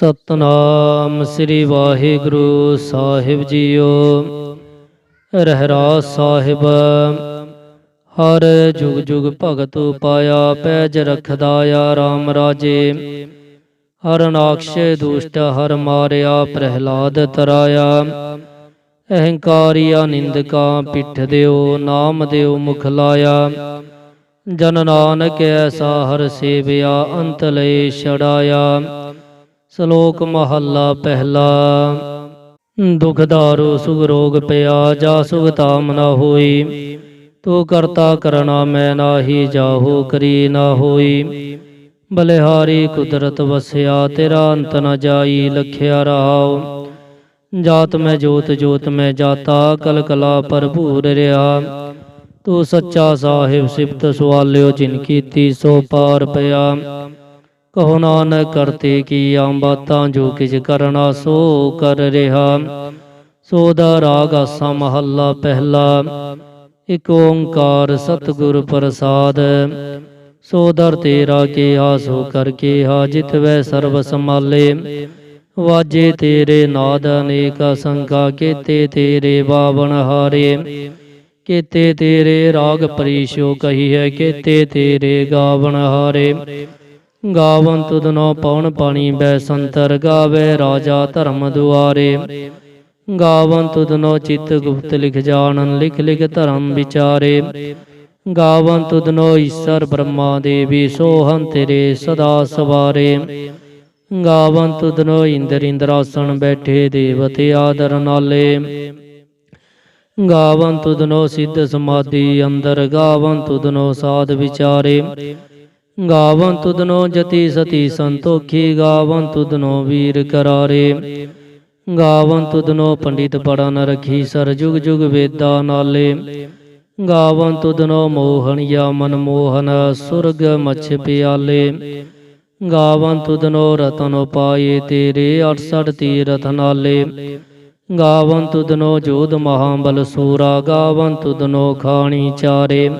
ਸਤਨਾਮ ਸ੍ਰੀ ਵਾਹਿਗੁਰੂ ਸਾਹਿਬ ਜੀਓ। ਰਹਿਰਾ ਸਾਹਿਬ, ਹਰ ਜੁਗ ਜੁਗ ਭਗਤ ਪਾਇਆ ਪੈਜ ਰਖਦਾ ਆ RAM ਰਾਜੇ। ਹਰ ਨਾਕਸ਼ ਦੁਸ਼ਟ, ਹਰ ਮਾਰਿਆ, ਪ੍ਰਹਿਲਾਦ ਤਰਾਇਆ। ਅਹੰਕਾਰੀਆ ਨਿੰਦਕਾ, ਪਿੱਠ ਦਿਓ, ਨਾਮ ਦਿਓ, ਮੁਖ ਲਾਇਆ। ਜਨ ਨਾਨਕ ਐਸਾ ਹਰ ਸੇਵਿਆ, ਅੰਤ ਲਏ ਛੜਾਇਆ ਸ਼ਲੋਕ ਮਹੱਲਾ ਪਹਿਲਾ। ਦੁਖ ਦਾਰੂ, ਸੁਖ ਰੋਗ ਪਿਆ, ਜਾ ਸੁਖ ਤਾਮ ਨਾ ਹੋਈ। ਤੂੰ ਕਰਤਾ ਕਰਣਾ ਮੈਂ ਨਾਹੀ, ਜਾਹੋ ਕਰੀ ਨਾ ਹੋਈ। ਬਲਿਹਾਰੀ ਕੁਦਰਤ ਵਸਿਆ, ਤੇਰਾ ਅੰਤ ਨ ਜਾਈ, ਲਖਿਆ ਰਹਾਉ ਜਾਤ ਮੈਂ ਜੋਤ ਜੋਤ ਮੈਂ ਜਾਤਾ, ਕਲ ਕਲਾ ਭਰਪੂਰ ਰਿਆ। ਤੂੰ ਸੱਚਾ ਸਾਹਿਬ, ਸਿਫਤ ਸਵਾਲਿਓ, ਜਿਨ ਕੀਤੀ ਸੋ ਪਾਰ ਪਿਆ। ਕਹੋ ਨਾਨਕ ਕਰਤੇ ਕੀ ਬਾਤਾਂ ਜੋ ਕਿਛ ਕਰਨਾ ਸੋ ਕਰ ਰਿਹਾ। ਸੋ ਦਾ ਰਾਗ ਆਸਾ ਮਹੱਲਾ ਪਹਿਲਾ। ਇਕ ਓੰਕਾਰ ਸਤਿਗੁਰ ਪ੍ਰਸਾਦ। ਸੋ ਦਰ ਤੇਰਾ ਕੇ ਆਸੋ ਕਰ ਹਾ ਜਿਤ ਵੈ ਸਰਬ ਸਮਾਲੇ ਵਾਜੇ ਤੇਰੇ ਨਾਦ ਅਨੇਕ ਸੰਕਾ ਕੀਤੇ ਤੇਰੇ ਬਾਵਨ ਹਾਰੇ। ਕੀਤੇ ਤੇਰੇ ਰਾਗ ਪਰੀਸ਼ੋ ਕਹੀ ਹੈ, ਕੀਤੇ ਤੇਰੇ ਗਾਵਨ ਹਾਰੇ। ਗਾਵਨ ਤੁਧਨੋ ਪਵਨ ਪਾਣੀ ਬੈ ਸੰਤਰ ਗਾਵੇ ਰਾਜਾ ਧਰਮ ਦੁਆਰੇ। ਗਾਵਨ ਤੁਧਨੋ ਚਿਤ ਗੁਪਤ ਲਿਖ ਜਾਣਨ, ਲਿਖ ਲਿਖ ਧਰਮ ਵਿਚਾਰੇ। ਗਾਵਨ ਤੁਧਨੋ ਈਸ਼ਰ ਬ੍ਰਹਮਾ ਦੇਵੀ ਸੋਹੰ ਤੇਰੇ ਸਦਾ ਸਵਾਰੇ। ਗਾਵਨ ਤੁਧਨੋ ਇੰਦਰ ਇੰਦਰਾਸਣ ਬੈਠੇ ਦੇਵਤੇ ਆਦਰ ਨਾਲੇ। ਗਾਵਨ ਤੁਧਨੋ ਸਿੱਧ ਸਮਾਧੀ ਅੰਦਰ, ਗਾਵਨ ਤੁਧਨੋ ਸਾਧ ਵਿਚਾਰੇ। ਗਾਵਨ ਤੁਧਨੋ ਜਤੀ ਸਤੀ ਸੰਤੋਖੀ ਗਾਵਨ ਤੁਧਨੋ ਵੀਰ ਕਰਾਰੇ। ਗਾਵਨ ਤੁਧਨੋ ਪੰਡਿਤ ਪੜਨ ਰਖੀ, ਸਰ ਜੁਗ ਜੁਗ ਵੇਦਾ ਨਾਲੇ। ਗਾਵਨ ਤੁਧਨੋ ਮੋਹਣਿਆ ਯਾ ਮਨ ਮੋਹਨ, ਸੁਰਗ ਮਛ ਪਿਆਲੇ। ਗਾਵੰ ਤੁਧਨੋ ਰਤਨ ਉਪਾਏ ਤੇਰੇ 68 ਤੀਰਥ ਨਾਲੇ। ਗਾਵਨ ਤੁਧਨੋ ਜੋਧ ਮਹਾਬਲ ਸੂਰਾ ਗਾਵਨ ਤੁਧਨੋ ਖਾਣੀ ਚਾਰੇ।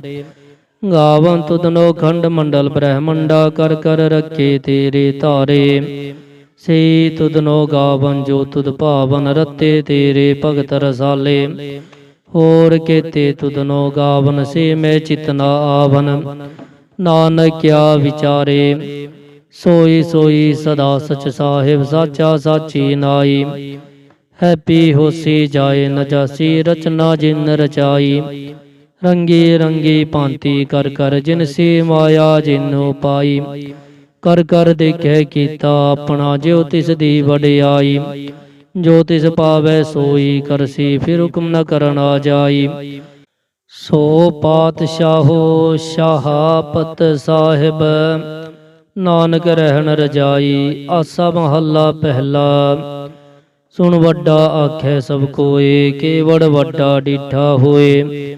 ਗਾਵਨ ਤੁਧਨੋ ਖੰਡ ਮੰਡਲ ਬ੍ਰਹਮੰਡਾ ਕਰ ਕਰ ਰੱਖੇ ਤੇਰੇ ਧਾਰੇ। ਸੇ ਤੁਧਨੋ ਗਾਵਨ ਜੋ ਤੁਧ ਭਾਵਨ ਰਤੇ ਤੇਰੇ ਭਗਤ ਰਸਾਲੇ। ਹੋਰ ਕੇਤੇ ਤੁਧਨੋ ਗਾਵਨ ਸੇ ਮੈਂ ਚਿਤਨਾ ਆਵਨ। ਨਾਨਕ ਕਿਆ ਵਿਚਾਰੇ, ਸੋਈ ਸੋਈ ਸਦਾ ਸਚ ਸਾਹਿਬ ਸਾਚਾ ਸਾਚੀ ਨਾਈ। ਹੈਪੀ ਹੋਸੀ ਜਾਏ ਨਜਾਸੀ ਰਚਨਾ ਜਿਨ ਰਚਾਈ। ਰੰਗੀ ਰੰਗੀ ਭਾਂਤੀ ਕਰ ਕਰ ਜਿਨ ਸੀ ਮਾਇਆ ਜਿਨੋ ਪਾਈ ਕਰ ਕਰ ਦੇਖੈ ਕੀਤਾ ਆਪਣਾ ਜਿਉ ਤਿਸ ਦੀ ਵਡਿਆਈ। ਜੋ ਤਿਸ ਪਾਵੈ ਸੋਈ ਕਰਸੀ ਫਿਰ ਹੁਕਮ ਨ ਕਰਨਾ ਜਾਈ। ਸੋ ਪਾਤਸ਼ਾਹੋ ਸ਼ਾਹਪਤ ਸਾਹਿਬ ਨਾਨਕ ਰਹਿਣ ਰਜਾਈ ਆਸਾ ਮਹੱਲਾ ਪਹਿਲਾ। ਸੁਣ ਵੱਡਾ ਆਖੈ ਸਭ ਕੋਏ ਕੇਵੜ ਵੱਡਾ ਡੀਠਾ ਹੋਏ।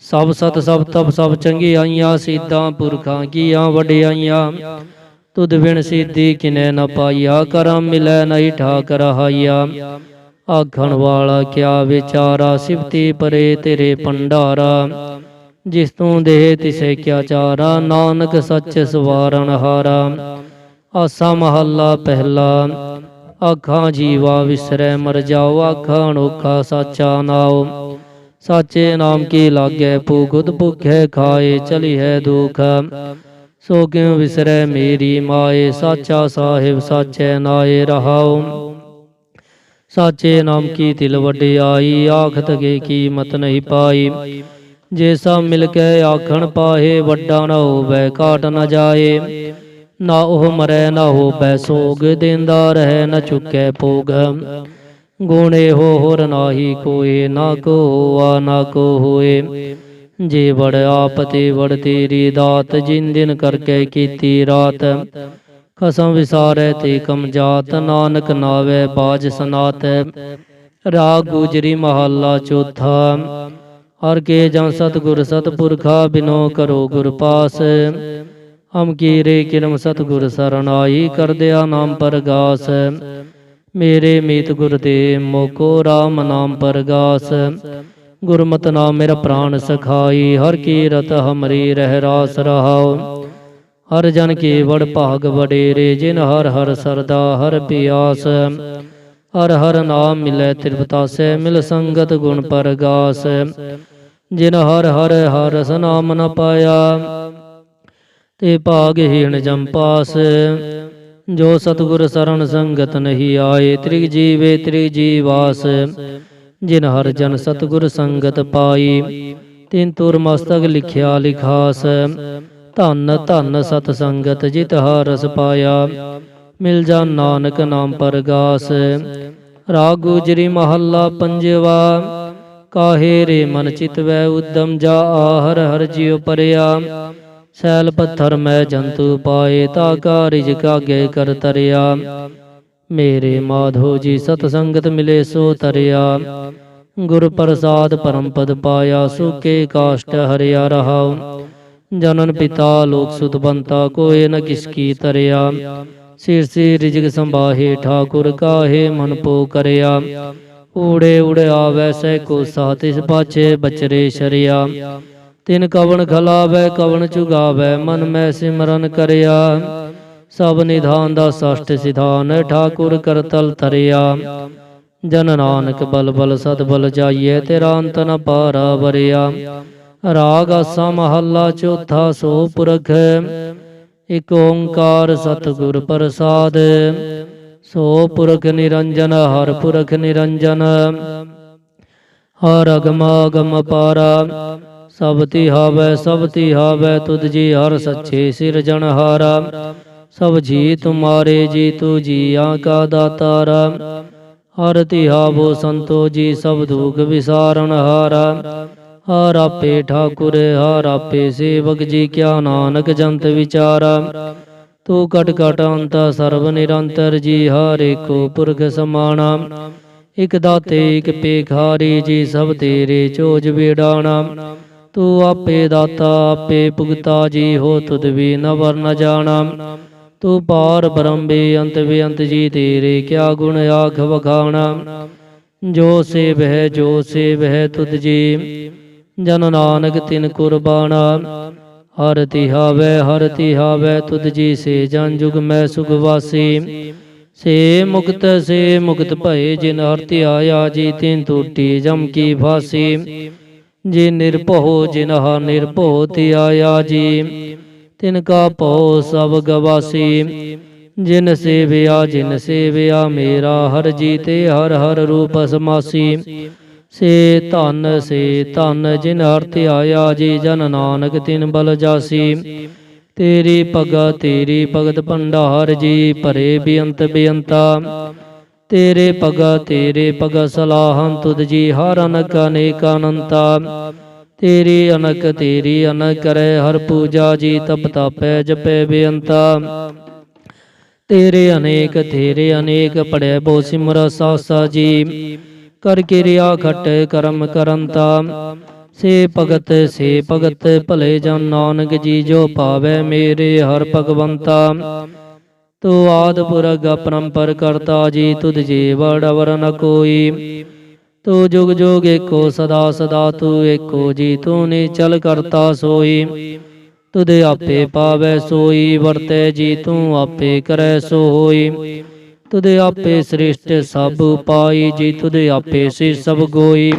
ਸਭ ਸਤ ਸਭ ਤਪ ਸਭ ਚੰਗਿਆਈਆਂ ਸੀਤਾਂ ਪੁਰਖਾਂ ਕੀਆਂ ਵਡਿਆਈਆਂ। ਤੁਧ ਬਿਨ ਸਿੱਧੀ ਕਿਨੈ ਨ ਪਾਈਆ ਕਰਮ ਮਿਲੈ ਨਹੀਂ ਠਾਕ ਰਹਾਈਆ। ਆਖਣ ਵਾਲਾ ਕਿਆ ਵਿਚਾਰਾ, ਸਿਫਤੀ ਪਰੇ ਤੇਰੇ ਭੰਡਾਰਾ। ਜਿਸ ਤੂੰ ਦੇਹ ਤਿਸੇ ਕਿਆ ਚਾਰਾ, ਨਾਨਕ ਸੱਚ ਸਵਾਰਨ ਹਾਰਾ। ਆਸਾ ਮਹੱਲਾ ਪਹਿਲਾ, ਆਖਾਂ ਜੀਵਾ ਵਿਸਰੈ ਮਰ ਜਾਓ, ਆਖਾਂ ਅਨੋਖਾ ਸਾਚਾ ਨਾਉ। ਸਾਚੇ ਨਾਮ ਕੀ ਲਾਗੈ? ਭੂਗਤ ਭੁਖੈ ਖਾਏ, ਚਲੀ ਹੈ ਦੁਖ। ਸੋ ਕਿਉ ਵਿਸਰੈ ਮੇਰੀ ਮਾਏ? ਸਾਚਾ ਸਾਹਿਬ ਸਾਚੈ ਨਾਏ ਰਹਾਉ। ਸਾਚੇ ਨਾਮ ਕੀ ਤਿਲ ਵਡਿਆਈ ਆਖਤ ਕੇ ਕੀਮਤ ਨਹੀਂ ਪਾਈ। ਜੇ ਸਭ ਮਿਲ ਕੇ ਆਖਣ ਪਾਹੇ ਵੱਡਾ ਨਾ ਹੋਵੇ, ਘਾਟ ਨਾ ਜਾਏ। ਨਾ ਉਹ ਮਰੈ, ਨਾ ਹੋਵੇ, ਸੋਗ ਦਿੰਦਾ ਰਹਿ, ਨਾ ਚੁੱਕੈ ਭੋਗ। ਗੁਣੇ ਹੋ ਹੋਰ ਨਾਹੀ ਕੋਏ, ਨਾ ਕੋ ਆ ਨਾ ਕੋ ਹੋਏ ਜੇ ਵੜ ਆਪ ਤੇ ਵੜ ਤੇਰੀ ਦਾਤ, ਜਿਨ ਦਿਨ ਕਰਕੇ ਕੀਤੀ ਰਾਤ। ਖਸਮ ਵਿਸਾਰੈ ਤੇ ਕਮ ਜਾਤ, ਨਾਨਕ ਨਾਵੇ ਬਾਜ ਸਨਾਤ। ਰਾਗ ਗੁਜਰੀ ਮਹੱਲਾ ਚੌਥਾ, ਹਰ ਕੇ ਜਾਂ ਸਤਿਗੁਰ ਸਤਪੁਰਖਾ, ਬਿਨੋ ਕਰੋ ਗੁਰ ਪਾਸ। ਹਮ ਕੀਰੇ ਕਿਰਮ ਸਤਿਗੁਰ ਸਰਣ ਆਈ ਕਰਦਿਆ ਨਾਮ ਪਰਗਾਸ। ਮੇਰੇ ਮੀਤ ਗੁਰ ਦੇ ਮੋਕੋ RAM ਨਾਮ ਪਰਗਾਸ। ਗੁਰਮਤ ਨਾਮ ਮੇਰਾ ਪ੍ਰਾਨ ਸਖਾਈ, ਹਰ ਕੀਰਤ ਹਮਰੀ ਰਹਿ ਰਾਸ ਰਹਾਉ। ਹਰ ਜਨ ਕੀ ਵਡ ਭਾਗ ਵਡੇਰੇ, ਜਿਨ ਹਰ ਹਰ ਸਰਦਾ ਹਰ ਪਿਆਸ। ਹਰ ਹਰ ਨਾਮ ਮਿਲੈ ਤ੍ਰਿਪਤਾਸੈ ਮਿਲ ਸੰਗਤ ਗੁਣ ਪਰਗਾਸ। ਜਿਨ ਹਰ ਹਰ ਹਰ ਸਨਾਮ ਨ ਪਾਇਆ, ਤੇ ਭਾਗਹੀਣ ਜੰਪਾਸ ਜੋ ਸਤਿਗੁਰ ਸਰਣ ਸੰਗਤ ਨਹੀਂ ਆਏ, ਤ੍ਰਿਗ ਜੀਵੇ ਤ੍ਰਿਗ ਜੀਵਾਸ, ਜਿਨ ਹਰ ਜਨ ਸਤਿਗੁਰ ਸੰਗਤ ਪਾਈ, ਤਿਨ ਤੁਰ ਮਸਤਕ ਲਿਖਿਆ ਲਿਖਾਸ, ਧੰਨ ਧੰਨ ਸਤ ਸੰਗਤ ਜਿਤ ਹਰਸ ਪਾਇਆ, ਮਿਲ ਜਾ ਨਾਨਕ ਨਾਮ ਪਰਗਾਸ, ਰਾਗ ਗੁਜਰੀ ਮਹੱਲਾ ਪੰਜਵਾ, ਕਾਹੇ ਰੇ ਮਨ ਚਿਤ ਵੈ ਉਦਮ ਜਾ ਹਰ ਹਰ ਜਿਉ ਪਰਿਆ ਸੈਲ ਪੱਥਰ ਮੈਂ ਜੰਤੂ ਪਾਏ ਤਾ ਕਾ ਰਿਜਕ ਆਗੇ ਕਰ ਤਰਿਆ। ਮੇਰੇ ਮਾਧੋ ਜੀ ਸਤ ਸੰਗਤ ਮਿਲੇ ਸੋ ਤਰਿਆ। ਗੁਰ ਪ੍ਰਸਾਦ ਪਰਮ ਪਦ ਪਾਇਆ ਸੁਕੇ ਕਾਸ਼ਟ ਹਰਿਆ ਰਹਾਉ। ਜਨਨ ਪਿਤਾ ਲੋਕ ਸੁਤ ਬੰਤਾ ਕੋਏ ਨ ਕਿਸ ਕੀ ਤਰਿਆ। ਸਿਰ ਸਿਰ ਰਿਜਕ ਸੰਭਾਹੇ ਠਾਕੁਰ ਕਾਹੇ ਮਨ ਪੋ ਕਰਿਆ। ਊੜੇ ਊੜੇ ਆਵੈ ਸੈ ਕੋ ਸਾਤਿਸ ਪਾਛੇ ਬਚਰੇ ਸ਼ਰਿਆ। ਤਿਨ ਕਵਣ ਖਲਾਵੈ, ਕਵਣ ਚੁਗਾਵੈ, ਮਨ ਮੈਂ ਸਿਮਰਨ ਕਰਿਆ। ਸਭ ਨਿਧਾਨ ਦਾ ਸਸ਼ਟ ਸਿਧਾਨ, ਠਾਕੁਰ ਕਰਤਲ ਤਰਿਆ ਜਨ ਨਾਨਕ ਬਲ ਬਲ ਸਤ ਜਾਈਏ, ਤੇਰਾ ਅੰਤ ਨ ਪਾਰਾ ਵਰਿਆ ਰਾਗ ਆਸਾ ਮਹੱਲਾ ਚੌਥਾ ਸੋ ਪੁਰਖ ਇਕ ਓੰਕਾਰ ਸਤਿਗੁਰ ਪ੍ਰਸਾਦ। ਸੋ ਪੁਰਖ ਨਿਰੰਜਨ, ਹਰ ਪੁਰਖ ਨਿਰੰਜਨ। ਹਰ ਅਗਮ ਅਗਮ ਪਾਰਾ। ਸਭ ਤੀ ਹਾਵੈ ਸਭ ਤੀ ਹਾਵੈ, ਤੁਧ ਜੀ ਹਰ ਸੱਚੇ ਸਿਰਜਣਹਾਰਾ ਸਭ ਜੀ ਤੁਮਾਰੇ ਜੀ, ਤੂ ਜੀਆਂ ਕਾ ਦਾਤਾਰਾ। ਹਰ ਤੀ ਹਾਵੋ ਸੰਤੋ ਜੀ, ਸਭ ਦੁਖ ਵਿਸਾਰਨ ਹਾਰਾ। ਹਰ ਆਪੇ ਠਾਕੁਰ, ਹਰ ਆਪੇ ਸੇਵਕ ਜੀ, ਕਿਆ ਨਾਨਕ ਜੰਤ ਵਿਚਾਰਾ। ਤੂੰ ਕਟ ਕਟ ਅੰਤ, ਸਰਬ ਨਿਰੰਤਰ ਜੀ, ਹਰ ਏਕੋ ਪੁਰਖ ਸਮਾਣਾ। ਇਕ ਦਾਤੇ, ਇਕ ਪੇਖਾਰੀ ਜੀ, ਸਭ ਤੇਰੇ ਚੋਜ ਵੇੜਾਣਾ ਤੂੰ ਆਪੇ ਦਾਤਾ, ਆਪੇ ਭੁਗਤਾ, ਜੀ ਹੋ ਤੁਧ ਵੀ ਨ ਵਰਨ ਜਾਣਾ। ਤੂੰ ਪਾਰ ਬ੍ਰਹਮ ਬੇਅੰਤ ਬੇਅੰਤ ਜੀ ਤੇਰੇ, ਕਿਆ ਗੁਣ ਆਖ ਵਖਾਣਾ। ਜੋ ਸੇਵ ਹੈ, ਜੋ ਸੇਵ ਹੈ ਤੁਧ ਜੀ। ਜਨ ਨਾਨਕ ਤਿਨ ਕੁਰਬਾਨਾ। ਹਰ ਤਿਹਾਵੈ ਹਰ ਤਿਹਾਵੈ ਤੁਧ ਜੀ, ਸੇ ਜਨ ਜੁਗ ਮੈਂ ਸੁਖ ਵਾਸੀ। ਸੇ ਮੁਕਤ ਸੇ ਮੁਕਤ ਭਏ ਜਿਨ ਹਰ ਧਿਆਇਆ, ਜੀ ਤਿਨ ਟੂਟੀ ਜਮ ਕੀ ਫਾਸੀ। ਜੇ ਨਿਰਭਉ ਜਿਨ ਹਾ ਨਿਰਭਉ ਧਿਆਇਆ ਜੀ, ਤਿਨ ਕਾ ਭਉ ਸਭ ਗਵਾਸੀ, ਜਿਨ ਸੇਵਿਆ ਜਿਨ ਸੇਵਿਆ ਮੇਰਾ ਹਰ ਜੀ ਤੇ ਹਰ ਹਰ ਰੂਪ ਸਮਾਸੀ। ਸੇ ਧਨ ਸੇ ਧਨ ਜਿਨ ਹਰ ਧਿਆਇਆ ਜੀ, ਜਨ ਨਾਨਕ ਤਿਨ ਬਲ ਜਾਸੀ। ਤੇਰੀ ਭਗਤ ਤੇਰੀ ਭਗਤ ਭੰਡਾਰ ਜੀ, ਭਰੇ ਬੇਅੰਤ ਬੇਅੰਤਾ। ਤੇਰੇ ਭਗਤ ਤੇਰੇ ਭਗਤ ਸਲਾਹੰ ਤੁਧ ਜੀ ਹਰ ਅਨਕ ਅਨੇਕ ਅਨੰਤਾ ਤੇਰੀ ਅਨਕ ਤੇਰੀ ਅਨਕ ਕਰੈ, ਹਰ ਪੂਜਾ ਜੀ ਤਪ ਤਾਪੈ, ਜਪੈ ਬੇਅੰਤਾ ਤੇਰੇ ਅਨੇਕ ਤੇਰੇ ਅਨੇਕ ਪੜੈ ਬੋ ਸਿਮਰ ਸਾਸਾ ਜੀ। ਕਰ ਕਿਰਿਆ ਖਟ ਕਰਮ ਕਰੰਤਾ ਸੇ ਭਗਤ ਸੇ ਭਗਤ ਭਲੇ ਜਨ ਨਾਨਕ ਜੀ ਜੋ ਪਾਵੈ ਮੇਰੇ ਹਰ ਭਗਵੰਤਾ ਤੋ ਆਦ ਪੁਰਗ ਅਪਰੰਪਰ ਕਰਤਾ ਜੀ, ਤੁਧ ਜੀ ਵੜ ਵਰ ਨ ਕੋਈ। ਤੂ ਜੁਗ ਜੁਗ ਏਕੋ ਸਦਾ ਸਦਾ, ਤੂੰ ਏਕੋ ਜੀ, ਤੂੰ ਤੂ ਚਲ ਕਰਤਾ ਸੋਈ। ਤੁਧ ਆਪੇ ਪਾਵੈ ਸੋਈ, ਵਰਤੈ ਜੀ, ਤੂੰ ਆਪੇ ਕਰੈ ਸੋ ਹੋਈ ਤੁਧ ਆਪੇ ਸ੍ਰਿਸ਼ਟ ਸਭ ਪਾਈ ਜੀ, ਤੁਧ ਆਪੇ ਸੇ ਸਭ ਗੋਈ।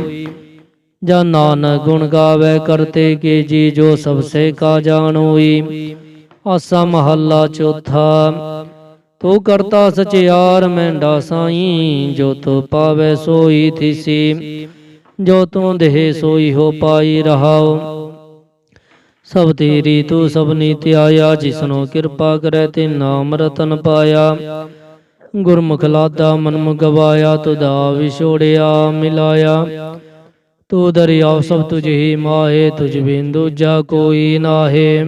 ਜਾਂ ਨਾਨਕ ਗੁਣ ਗਾਵੇ ਕਰਤੇ ਕੇ ਜੀ, ਜੋ ਸਭ ਸੇ ਕਾ ਜਾਣੋਈ। ਆਸਾ ਮਹੱਲਾ ਚੌਥਾ। ਤੂੰ ਕਰਤਾ ਸਚਿਆਰ ਮੈਂਡਾ ਸਾਈ ਜੋ ਤੋ ਪਾਵੇ ਸੋਈ ਥਿਸੀ। ਜੋ ਤੂੰ ਦੇਹ ਸੋਈ ਹੋ ਪਾਈ ਰਹਾਓ। ਸਭ ਤੇਰੀ ਤੂੰ ਸਭ ਨੀਤਿ ਆਇਆ ਜਿਸਨੋ ਕਿਰਪਾ ਕਰੈ ਤੇ ਨਾਮ ਰਤਨ ਪਾਇਆ। ਗੁਰਮੁਖ ਲਾਦਾ ਮਨ ਮੁ ਗਵਾਇਆ ਤੁਦਾ ਵਿਛੋੜਿਆ ਮਿਲਾਇਆ। ਤੂੰ ਦਰਿਆ ਸਭ ਤੁਝ ਹੀ ਮਾਹੇ, ਤੁਝ ਬਿਨ ਦੂਜਾ ਕੋਈ ਨਾਹੇ।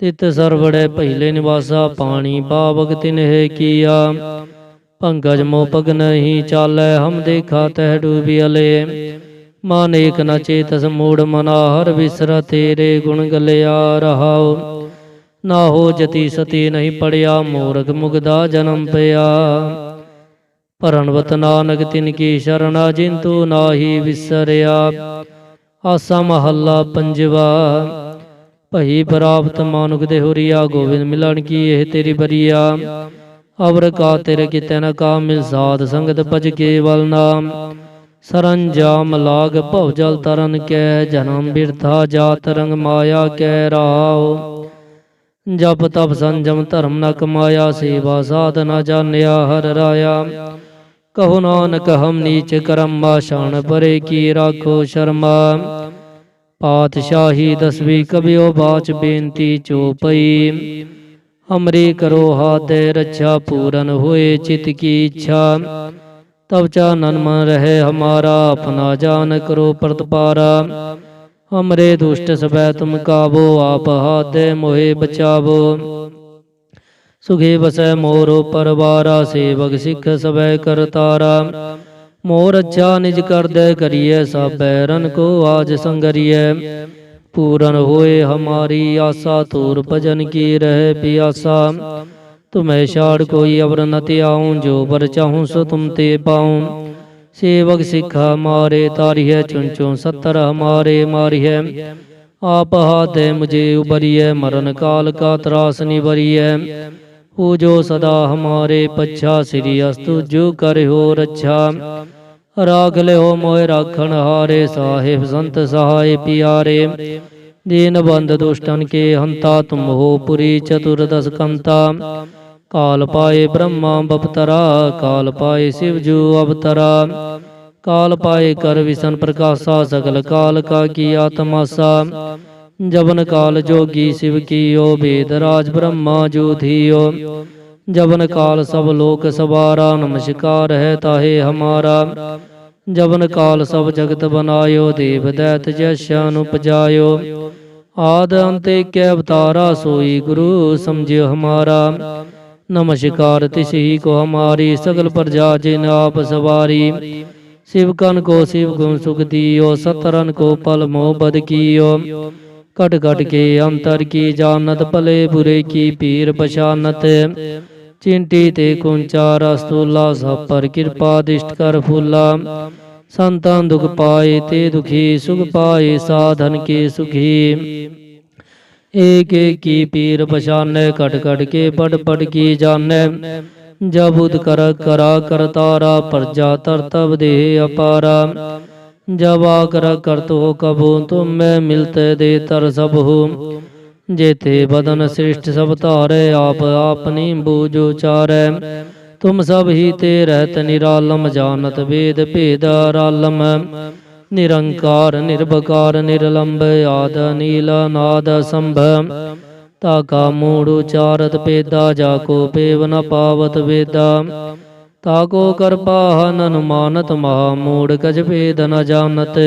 ਤਿਤ ਸਰਵੜੇ ਪਹਿਲੇ ਨਿਵਾਸਾ, ਪਾਣੀ ਪਾਵਕ ਤਿਨਹਿ ਕੀਆ। ਪੰਕਜ ਮੋ ਪਗ ਨਹੀਂ ਚਾਲੈ, ਹਮ ਦੇਖਾ ਤਹਿ ਡੂਬਿਅਲੇ ਮਨ ਏਕ ਨ ਚੇਤਸ ਮੂੜ ਮਨਾ, ਹਰ ਵਿਸਰਾ ਤੇਰੇ ਗੁਣ ਗਲਿਆ ਰਹਾਉ। ਨਾ ਹੋ ਜਤੀ ਸਤੀ ਨਹੀਂ ਪੜਿਆ, ਮੂਰਖ ਮੁਗਦਾ ਜਨਮ ਪਿਆ। ਭਰਨਵਤ ਨਾਨਕ ਤਿਨ ਕੀ ਸ਼ਰਣਾ ਜਿੰਤੂ ਨਾਹੀ ਵਿਸਰਿਆ। ਆਸਾ ਮਹੱਲਾ ਪੰਜਵਾ। ਭਈ ਪ੍ਰਾਪਤ ਮਾਨੁਕ ਦੇ ਹੋਰੀਆ ਗੋਬਿੰਦ ਮਿਲਣ ਕੀ ਇਹ ਤੇਰੀ ਬਰੀਆ? ਅਵਰ ਕਾ ਤੇਰੇ ਕਿਤੇ ਨ ਕਾ ਮਿਲ ਸਾਧ ਸੰਗਤ ਭਜ ਕੇਵਲ ਨਾਮ। ਸਰੰਜਾਮ ਲਾਗ ਭਉ ਜਲ ਤਰਨ ਕੈ, ਜਨਮ ਬਿਰਥਾ ਜਾਤ ਰੰਗ ਮਾਇਆ ਕੈ ਰਾਉ। ਜਪ ਤਪ ਸੰਜਮ ਧਰਮ ਨ ਕਮਾਇਆ, ਸੇਵਾ ਸਾਧ ਨ ਜਾਣਿਆ ਹਰ ਰਾਇਆ। ਕਹੋ ਨਾਨਕ ਹਮ ਨੀਚ ਕਰਮ ਮਾ ਪਰੇ ਕੀ ਰਾਖੋ ਸ਼ਰਮਾ। ਪਾਤਸ਼ਾਹੀ ਦਸਵੀ ਕਬਿਓ ਬਾਚ ਬੇਨਤੀ ਚੋਪਈ ਅਮਰੀ ਕਰੋ ਹਾਤੇ ਰੱਛਾ ਪੂਰਨ ਹੋਏ ਚਿਤ ਕੀ ਇੱਛਾ। ਤਬ ਚਾਨਨ ਮਨ ਰਹੇ ਹਮਾਰਾ, ਆਪਣਾ ਜਾਨ ਕਰੋ ਪ੍ਰਤਪਾਰਾ। ਅਮਰੇ ਦੁਸ਼ਟ ਸਬੈ ਤੁਮ ਕਾਬੋ ਆਪ ਹਾਤੇ ਮੋਹਿ ਬਚਾਵੋ। ਸੁਖੇ ਵਸੈ ਮੋਰੋ ਪਰਵਾਰਾ, ਸੇਵਕ ਸਿੱਖ ਸਬੈ ਕਰਤਾਰਾ। ਮੋਰ ਅੱਛਾ ਨਿਜ ਕਰਦੈ ਕਰੀਐ ਸਭੈ ਰਨ ਕੋ ਆਜ ਸੰਗਰੀਐ। ਪੂਰਨ ਹੋਏ ਹਮਾਰੀ ਆਸਾ ਤੂਰ ਭਜਨ ਕੀ ਰਹਿ ਪਿਆਸਾ। ਤੁਮੈ ਛਾੜ ਕੋਈ ਅਵਰ ਨ ਤਿਆਉ ਜੋ ਬਰ ਚਾਹੂੰ ਸੋ ਤੁਮ ਤੇ ਪਾਉ। ਸੇਵਕ ਸਿੱਖਾ ਮਾਰੇ ਤਾਰੀਐ ਚੁਨ ਚੁਨ ਸਤਰ ਹਮਾਰੇ ਮਾਰੀਐ। ਆਪ ਹਾਤੇ ਮੁਝੇ ਉਬਰੀਐ ਮਰਨ ਕਾਲ ਕਾ ਤਰਾਸ ਨਿਵਰੀਐ। ਹੋ ਜੋ ਸਦਾ ਹਮਾਰੇ ਪੱਛਾ ਸ੍ਰੀ ਅਸਤੁ, ਜੋ ਕਰਿਓ ਰੱਛਾ। ਰਾਖ ਲਿਓ ਮੋਇ ਰਾਖਣ ਹਾਰੇ ਸਾਹਿਬ ਸੰਤ ਸਹਾਇ ਪਿਆਰੇ। ਦੀਨ ਬੰਦ ਦੁਸ਼ਟਨ ਕੇ ਹੰਤਾ ਤੁਮ ਹੋ ਪੁਰੀ ਚਤੁਰਦਸ ਕੰਤਾ। ਕਾਲ ਪਾਏ ਬ੍ਰਹਮਾ ਬਪਤਰਾ, ਕਾਲ ਪਾਏ ਸਿਵ ਜੂ ਅਵਤਰਾ। ਕਾਲ ਪਾਏ ਕਰ ਵਿਸ਼ਨ ਪ੍ਰਕਾਸ਼ਾ, ਸਗਲ ਕਾਲ ਕਾ ਕੀ ਆਤਮਾਸਾ। ਜਬਨ ਕਾਲ ਜੋਗੀ ਸਿਵ ਕੀਓ ਭੇਦ ਰਾਜ ਬ੍ਰਹਮਾ ਜੋਧੀਓ ਜਬਨ ਕਾਲ ਸਭ ਲੋਕ ਸਵਾਰਾ, ਨਮਸਕਾਰ ਹੈ ਤਾਹੇ ਹਮਾਰਾ। ਜਬਨ ਕਾਲ ਸਭ ਜਗਤ ਬਨਾਇਓ, ਦੇਵ ਦੈਤ ਜੈਸ਼ਾਂ ਉਪਜਾਇਓ ਆਦ ਅੰਤੇ ਕੈ ਅਵਤਾਰਾ, ਸੋਈ ਗੁਰੂ ਸਮਝਿਓ ਹਮਾਰਾ। ਨਮਸਕਾਰ ਤਿਸ ਹੀ ਕੋ ਹਮਾਰੀ, ਸਗਲ ਪ੍ਰਜਾ ਜਿਨ ਆਪ ਸਵਾਰੀ। ਸਿਵਕਨ ਕੋ ਸਿਵ ਗੁਣ ਸੁਖ ਦਿਓ, ਸਤਰਨ ਕੋ ਪਲ ਮੋਹ ਬਦ ਕੀਓ। कट कट के अंतर की जानत भले बुरे की पीर पशानत चिंटी ते कुंचा रस्तूला सब पर कृपा दिष्ट कर फूला संतान दुख पाए ते दुखी सुख पाए साधन के सुखी। एक एक की पीर पशाने कट कट के पट पट की जाने। जब उद कर करा करतारा प्रजा तरतब दे अपारा। जब आग्रह करतो कबू तुम मैं मिलते दे तर सब हो जेते बदन श्रेष्ठ सब तारे आप अपनी बूझ उचारे तुम सब ही ते रहत निरालम जानत वेद भेद रालम निरंकार निर्भकार निर्लंब आद नील नाद संभ ताका मूड़ उचारत पेदा जाको पेव न पावत वेदा ਤਾਕੋ ਕਰਪਾ ਹਨਨ ਮਾਨਤ ਮਹਾ ਮੂੜ ਕਜ ਭੇਦ ਨ ਜਾਣਤ।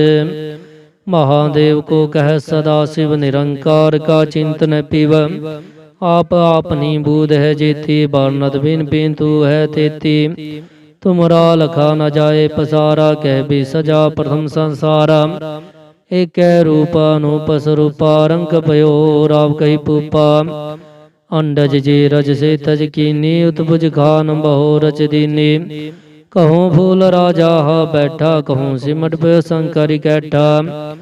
ਮਹਾਦੇਵ ਕੋ ਕਹਿ ਸਦਾ ਸਿਵ ਨਿਰੰਕਾਰ ਕਾ ਚਿੰਤਨ ਪਿਵ। ਆਪ ਆਪਨੀ ਬੂਧ ਹੈ ਜੇਤੀ ਬਰਨਤ ਬਿਨ ਬਿੰਤੂ ਹੈ ਤੇਤੀ। ਤੁਮਰਾ ਲਖਾ ਨ ਜਾਏ ਪਸਾਰਾ, ਕਹਿ ਵੀ ਸਜਾ ਪ੍ਰਥਮ ਸੰਸਾਰਾ। ਏਕੈ ਰੂਪ ਅਨੂਪ ਸਰੂਪਾ ਰੰਗ ਭਇਓ, ਰਾਵ ਕਹੀ ਪੂਪਾ। ਅੰਡਜ ਜੇ ਰਜ ਸੇ ਤਜ ਕੀਨੀ ਉਤਪੁਜ ਖਾਨ ਬਹੁ ਰਚ ਦੀਨੀ। ਕਹੂੰ ਫੂਲ ਰਾਜਾ ਹਾ ਬੈਠਾ, ਕਹੂੰ ਸਿਮਟ ਪਿਓ ਸੰਕਰਿ ਕੈਠਾ।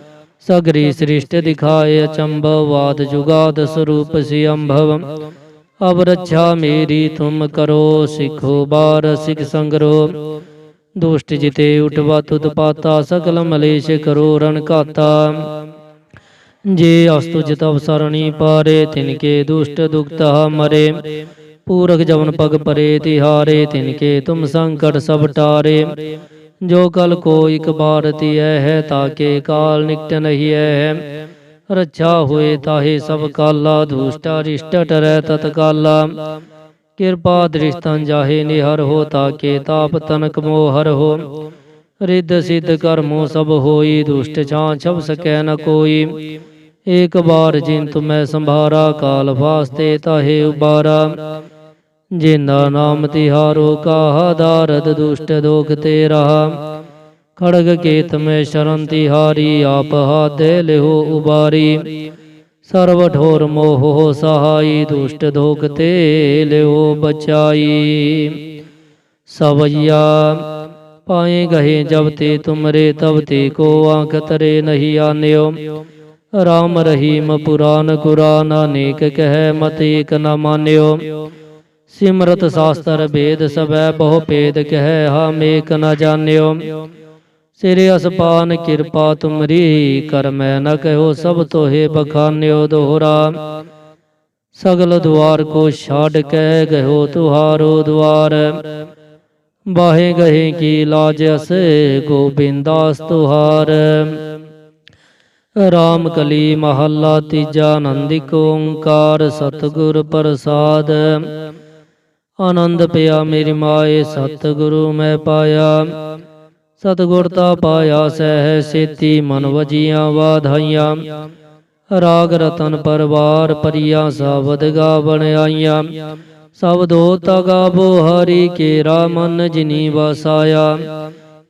ਸਗਰੀ ਸ੍ਰਿਸ਼ਟ ਦਿਖਾਏ ਅਚੰਭਵ ਵਾਦ ਜੁਗਾਦ ਸਰੂਪ ਸੀ ਅੰਭਵ। ਅਬ ਰੱਛਾ ਮੇਰੀ ਤੁਮ ਕਰੋ, ਸਿਖੋ ਬਾਰ ਸਿਖ ਸੰਗਰੋ। ਦੁਸ਼ਟ ਜਿਤੇ ਉਠਵਾ ਤੁਧ ਪਾਤਾ, ਸਕਲ ਮਲੇਸ਼ ਕਰੋ ਰਨ ਘਾਤਾ। ਜੇ ਅਸਤੁ ਜਿਤ ਅਵਸਰਣੀ ਪਾਰੇ ਤਿਨਕੇ ਦੁਸ਼ਟ ਦੁਖਤ ਮਰੇ ਪੂਰਕ ਜਵਨ ਪਗ ਪਰੇ, ਤਿਹਾਰੇ ਤਿਨਕੇ ਤੁਮ ਸੰਕਟ ਸਭ ਟਾਰੇ। ਜੋ ਕਲ ਕੋ ਇਕ ਬਾਰ ਤਿਐ ਹੈ ਤਾਕੇ ਕਾਲ ਨਿਕਟ ਨਹੀਂ ਹੈ ਰੱਛਾ ਹੋਏ ਤਾਹੇ ਸਭ ਕਾਲਾ, ਦੁਸ਼ਟਾ ਰਿਸ਼ਟ ਟਰੈ ਤਤਕਾਲਾ ਕਿਰਪਾ ਦ੍ਰਿਸ਼ਟੰ ਜਾਹੇ ਨਿਹਰ ਹੋ ਤਾਕੇ ਤਾਪ ਤਨਕ ਮੋਹ ਹਰ ਹੋ। ਰਿੱਧ ਸਿੱਧ ਕਰਮੋ ਸਭ ਹੋਈ, ਦੁਸ਼ਟ ਛਾਂ ਛਬ ਸਕੈ ਨ ਕੋਈ। ਏਕ ਬਾਰ ਜਿਨ ਤੁਮੈ ਸੰਭਾਰਾ, ਕਾਲ ਵਾਸਤੇ ਤਾਹੇ ਉਬਾਰਾ। ਜਿਨਾ ਨਾਮ ਤਿਹਾਰੋ, ਕਾਹਾ ਦਾਰਦ ਦੁਸ਼ਟ ਦੋਖ ਤੇ ਰਹਾ ਖੜਗ ਕੇਤ ਮੈਂ ਸ਼ਰਨ ਤਿਹਾਰੀ, ਆਪ ਹਾਦੇ ਲਿਹੋ ਉਬਾਰੀ। ਸਰਵ ਠੋਰ ਮੋਹ ਸਹਾਈ, ਦੁਸ਼ਟ ਦੋਖ ਤੇ ਲਿਓ ਬਚਾਈ। ਸਵਈਆ, ਪਾਏ ਗਏ ਜਬ ਤੇ ਤੁਮਰੇ, ਤਬ ਤੇ ਕੋ ਆਂਖ ਤਰੇ ਨਹੀਂ ਆਨਿਓ। ਰਾਮ ਰਹੀਮ ਪੁਰਾਨ ਕੁਰਾਨ ਅਨੇਕ ਕਹਿ ਮਤ ਏਕ ਨ ਮਾਨਿਓ। ਸਿਮਰਤ ਸਾਸਤਰ ਵੇਦ ਸਭੈ ਬਹੁ ਭੇਦ ਕਹਿ, ਹਮ ਏਕ ਨ ਜਾਣਿਓ। ਸਿਰੇ ਅਸਪਾਨ ਕਿਰਪਾ ਤੁਮਰੀ, ਕਰ ਮੈਂ ਨ ਕਹਿਓ ਸਭ ਤੋਹੇ ਬਖਾਨਿਓ ਦੋਹਰਾ। ਸਗਲ ਦੁਆਰ ਕੋ ਛਾੜ ਕਹਿ ਗਇਓ ਤੁਹਾਰੋ ਦੁਆਰ। ਬਾਹੇ ਗਹੇ ਕੀ ਲਾਜ ਅਸ, ਗੋਬਿੰਦਾਸ ਤੁਹਾਰ। ਰਾਮ ਕਲੀ ਮਹੱਲਾ ਤੀਜਾ ਆਨੰਦਿਕ ਓੰਕਾਰ ਸਤਿਗੁਰ ਪ੍ਰਸਾਦ। ਆਨੰਦ ਪਿਆ ਮੇਰੀ ਮਾਏ, ਸਤਿਗੁਰੂ ਮੈਂ ਪਾਇਆ। ਸਤਿਗੁਰ ਤਾ ਪਾਇਆ ਸਹਿ ਸੇਤੀ, ਮਨ ਵਜੀਆਂ ਵਾਧਾਈਆਂ। ਰਾਗ ਰਤਨ ਪਰਵਾਰ ਪਰਿਆ ਸਾਬਦ ਗਾਵਣ ਆਈਆਂ। ਸਬਦੋ ਤਗਾਬੋ ਹਰੀ ਕੇਰਾ ਮਨ ਜਿਨੀ ਵਸਾਇਆ।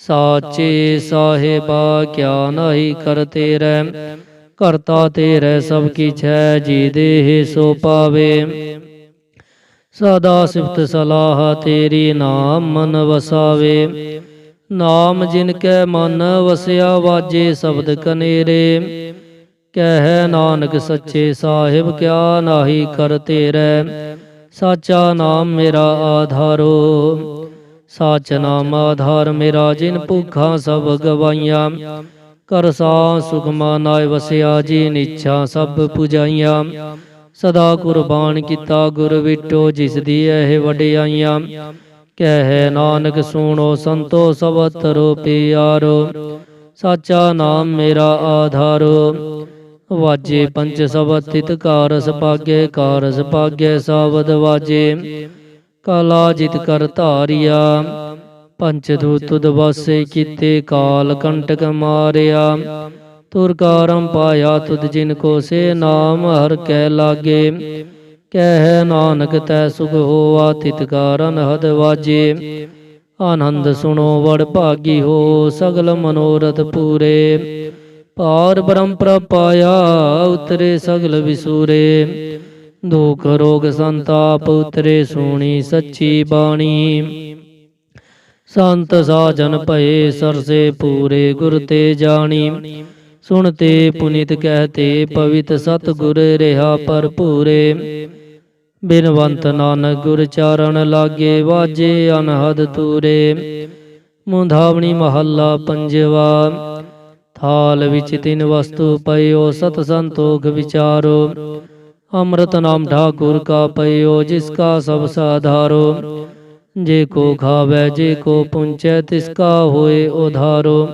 ਸਾਚੇ ਸਾਹਿਬਾ ਕਿਆ ਨਹੀਂ ਕਰਤੇ ਰਹਿ ਕਰਤਾ ਤੇਰੇ ਸਭ ਕੀਛ ਹੈ ਜੀ ਦੇਹ ਸੋ ਪਾਵੇ ਸਦਾ ਸਿਫਤ ਸਲਾਹ ਤੇਰੀ ਨਾਮ ਮਨ ਵਸਾਵੇ ਨਾਮ ਜਿਨ ਕੈ ਮਨ ਵਸਿਆ ਵਾਜੇ ਸ਼ਬਦ ਕਨੇਰੇ ਕਹਿ ਨਾਨਕ ਸੱਚੇ ਸਾਹਿਬ ਕਿਆ ਨਾਹੀ ਕਰ ਤੇਰੇ ਸਾਚਾ ਨਾਮ ਮੇਰਾ ਆਧਾਰੋ ਸਾਚ ਨਾਮ ਆਧਾਰ ਮੇਰਾ ਜਿਨ ਭੁਖਾਂ ਸਭ ਗਵਾਈਆਂ। ਕਰ ਸਾ ਸੁਖ ਮਾਨਾਇ ਵਸਿਆ ਜੀ ਨਿਛਾ ਸਭ ਪੁਜਾਈਆਂ। ਸਦਾ ਕੁਰਬਾਨ ਕੀਤਾ ਗੁਰ ਵਿਟੋ ਜਿਸ ਦੀ ਇਹ ਵਡਿਆਈਆਂ। ਕਹਿ ਨਾਨਕ ਸੁਣੋ ਸੰਤੋ ਸਭ ਤਰੋ ਪਿਆਰੋ। ਸਾਚਾ ਨਾਮ ਮੇਰਾ ਆਧਾਰੋ। ਵਾਜੇ ਪੰਜ ਸਬਦ ਤਿਤ ਕਾਰਸ ਪਾਗੇ ਕਾਰਸ ਪਾਗੇ ਸਾਵਦ ਵਾਜੇ। ਕਾਲਾ ਜਿਤ ਕਰ ਧਾਰਿਆ ਪੰਚ ਦੂਤ ਤੁਧ ਵਾਸੇ ਕੀਤੇ ਕਾਲ ਕੰਟਕ ਮਾਰਿਆ। ਤੁਰ ਕਾਰੰ ਪਾਇਆ ਤੁਧ ਜਿਨ ਕੋ ਸੇ ਨਾਮ, ਹਰ ਕੈ ਲਾਗੇ। ਕਹਿ ਨਾਨਕ ਤੈ ਸੁਖ ਹੋਆ, ਤਿਤ ਕਾਰਨ ਹਦ ਵਾਜੇ। ਆਨੰਦ ਸੁਣੋ, ਵੜ ਭਾਗੀ ਹੋ, ਸਗਲ ਮਨੋਰਥ ਪੂਰੇ। ਪਾਰ ਬ੍ਰਹਮ ਪ੍ਰਪਾਇਆ ਉਤਰੇ ਸਗਲ ਵਿਸੂਰੇ। ਦੁਖ ਰੋਗ ਸੰਤਾਪ, ਉਤਰੇ ਸੋਣੀ ਸੱਚੀ ਬਾਣੀ। ਸੰਤ ਸਾਜਨ ਭਏ ਸਰਸੇ ਪੂਰੇ ਗੁਰ ਤੇ ਜਾਣੀ। ਸੁਣਤੇ ਪੁਨੀਤ ਕਹਤੇ ਪਵਿਤ ਸਤ ਗੁਰ ਰਹਾ ਭਰਪੂਰੇ। ਬਿਨਵੰਤ ਨਾਨਕ ਗੁਰ ਚਾਰਣ ਲਾਗੇ ਵਾਜੇ ਅਨਹਦ ਤੂਰੇ। ਮੁੰਧਾਵਣੀ ਮਹੱਲਾ ਪੰਜਵਾ, ਥਾਲ ਵਿੱਚ ਤਿੰਨ ਵਸਤੂ ਪਇਓ ਸਤ ਸੰਤੋਖ ਵਿਚਾਰੋ। ਅੰਮ੍ਰਿਤ ਨਾਮ ਠਾਕੁਰ ਕਾ ਪਇਓ ਜਿਸ ਕਾ ਸਭ ਸਾਧਾਰੋ। ਜੇ ਕੋ ਖਾਵੇ, ਜੇ ਕੋ ਪੁੰਚੈ, ਤਿਸ ਕਾ ਹੋਏ ਉਧਾਰੋ।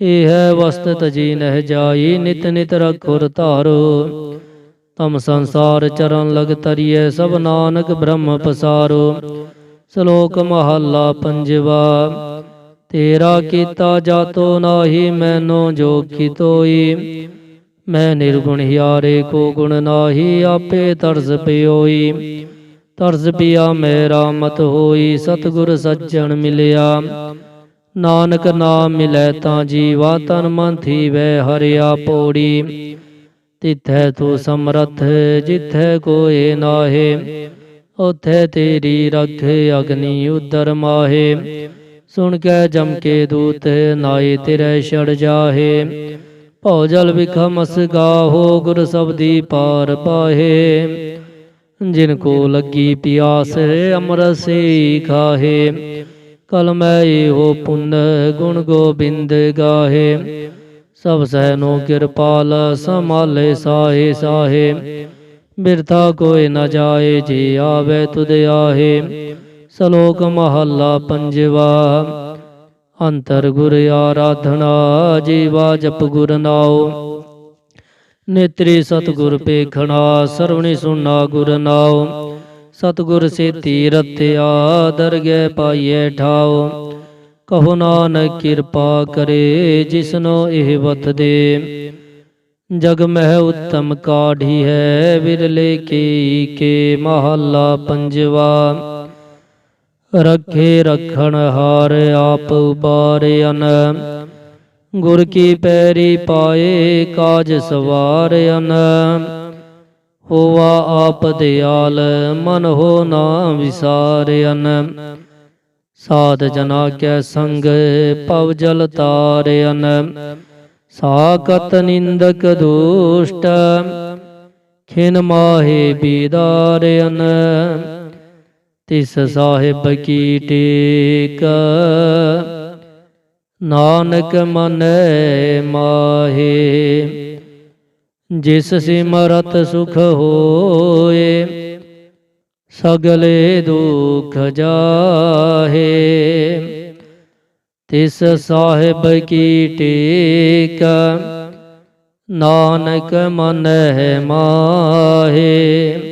ਇਹ ਹੈ ਵਸਤ ਤਜੀ ਨਹਿ ਜਾਈ, ਨਿਤ ਨਿਤ ਰਖੁਰ ਧਾਰੋ। ਤਮ ਸੰਸਾਰ ਚਰਨ ਲਗ ਤਰੀਐ, ਸਭ ਨਾਨਕ ਬ੍ਰਹਮ ਪਸਾਰੋ। ਸ਼ਲੋਕ ਮਹੱਲਾ ਪੰਜਵਾ, ਤੇਰਾ ਕੀਤਾ ਜਾਤੋ ਨਾਹੀ, ਮੈਨੋ ਜੋ ਕੀਤੋਈ ਮੈਂ ਨਿਰਗੁਣ ਹਿਆਰੇ ਕੋ ਗੁਣ ਨਾਹੀ, ਆਪੇ ਤਰਸ ਪਿਓਈ। ਤਰਸ ਪਿਆ ਮੇਰਾ ਮਤ ਹੋਈ, ਸਤਿਗੁਰ ਸੱਜਣ ਮਿਲਿਆ। ਨਾਨਕ ਨਾਮ ਮਿਲੈ ਤਾਂ ਜੀਵਾ, ਤਨ ਮਨ ਥੀਵੈ ਹਰਿਆ ਪੋੜੀ। ਤਿਥੈ ਤੂ ਸਮਰਥ, ਜਿਥੈ ਕੋਏ ਨਾਹੇ ਉਥੇ ਤੇਰੀ ਰੱਖੇ ਅਗਨੀ ਉਦਰ ਮਾਹੇ। ਸੁਣ ਕੇ ਜਮ ਕੇ ਦੂਤ ਨਾਏ ਤੇਰੇ ਛੜ ਜਾਹੇ। ਭਉ ਜਲ ਵਿਖਮਸ ਗਾਹੋ ਗੁਰ ਸਬਦੀ ਪਾਰ ਪਾਹੇ। ਜਿਨ ਕੋ ਲੱਗੀ ਪਿਆਸ ਅਮਰ ਸੇ ਖਾਹੇ। ਕਲਮੈ ਹੋ ਪੁੰਨ ਗੁਣ ਗੋਬਿੰਦ ਗਾਹੇ। ਸਭ ਸਹਿਨੋ ਕਿਰਪਾਲ ਸਮਾਲੇ ਸਾਹੇ ਸਾਹੇ। ਬਿਰਥਾ ਕੋਇ ਨ ਜਾਏ ਜੇ ਆਵੇ ਤੁਧ ਆਹੇ। ਸ਼ਲੋਕ ਮਹੱਲਾ ਪੰਜਵਾ। ਅੰਤਰ ਗੁਰ ਆਰਾਧਨਾ, ਜੀਵਾ ਜਪ ਗੁਰ ਨਾਉ। ਨੇਤਰੀ ਸਤਗੁਰ ਪੇਖਣਾ ਸਰਵਣੀ ਸੁਨਾ ਗੁਰ ਨਾਉ। ਸਤਗੁਰ ਸੇਤੀ ਰਤਿਆ ਦਰਗਹਿ ਪਾਈਐ ਠਾਉ। ਕਹੋ ਨਾਨਕ ਕਿਰਪਾ ਕਰੇ, ਜਿਸਨੋ ਇਹ ਵਤ ਦੇ। ਜਗ ਮਹਿ ਉੱਤਮ ਕਾਢੀ ਹੈ, ਵਿਰਲੇ ਕੀ ਕੇ ਮਹੱਲਾ ਪੰਜਵਾ। ਰੱਖੇ ਰਖਣ ਹਾਰ ਆਪ ਉਬਾਰਿਆਨ ਗੁਰ ਕੀ ਪੈਰੀ ਪਾਏ ਕਾਜ ਸਵਾਰਿਆਨ ਹੋਵਾ ਆਪ ਦਿਆਲ ਮਨ ਹੋ ਨਾ ਵਿਸਾਰਿਆਨ ਸਾਧ ਜਨਾ ਕੈ ਸੰਗ ਪਵ ਜਲ ਤਾਰਿਆਨ ਸਾਕਤ ਨਿੰਦਕ ਦੁਸ਼ਟ ਖਿਨ ਮਾਹੇ ਬੀਦਾਰਿਆਨ ਤਿਸ ਸਾਹਿਬ ਕੀ ਟੇਕ ਨਾਨਕ ਮਨ ਮਾਹੇ ਜਿਸ ਸਿਮਰਤ ਸੁਖ ਹੋਏ ਸਗਲੇ ਦੁਖ ਜਾਹੇ ਤਿਸ ਸਾਹਿਬ ਕੀ ਟੇਕ ਨਾਨਕ ਮਨ ਮਾਹੇ